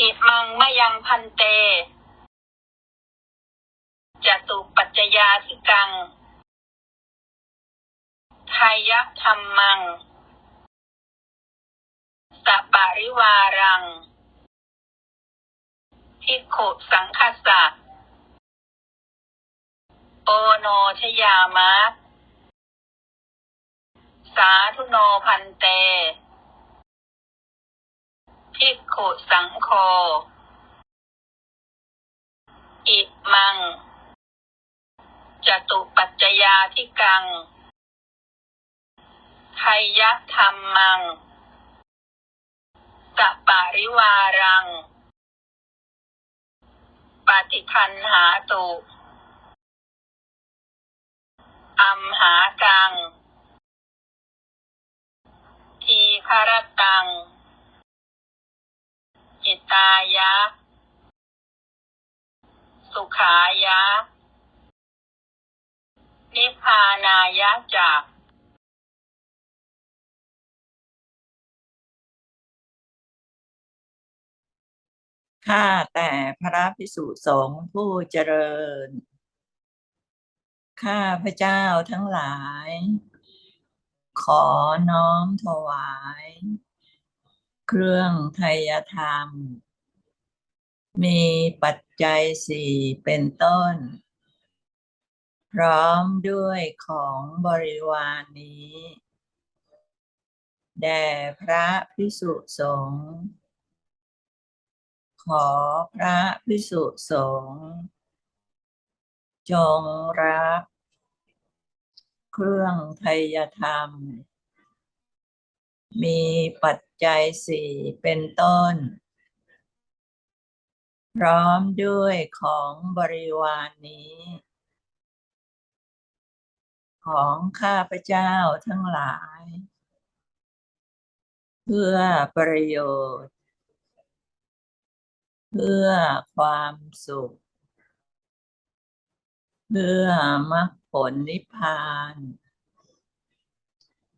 อิมังมยังพันเตจตุปัจจยาธิกังทายะธรรมังสะปาริวารังทิขุสังคัสะโอโนชยามะ สาธุโนพันเต ขุสังโฆอิมัง จตุปัจจยาธิกังไทยะธรรมังสะปาริวารัง ปฏิคันหาตุอัมหากัง ทีคารตัง ตายะ สุขายะ นิพพานายะจากข้าแต่พระพิสุสงฆ์ผู้เจริญ ข้าพระเจ้าทั้งหลาย ขอน้อมถวาย เครื่องไทยธรรม มีปัจจัยสี่เป็นต้น พร้อมด้วยของบริวารนนี้ แด่พระพิสุสงฆ์ขอพระพิสุสงฆ์จงรับ เครื่องไทยธรรม มีปัจจัยสี่เป็นต้น พร้อมด้วยของบริวารนนี้ ของข้าพเจ้าทั้งหลาย เพื่อประโยชน์ เพื่อความสุข เพื่อมรรคผลนิพพาน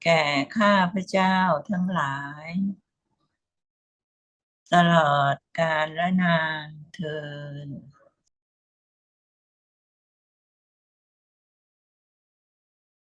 แก่ข้าพเจ้าทั้งหลาย ตลอดกาลและนาน เทิน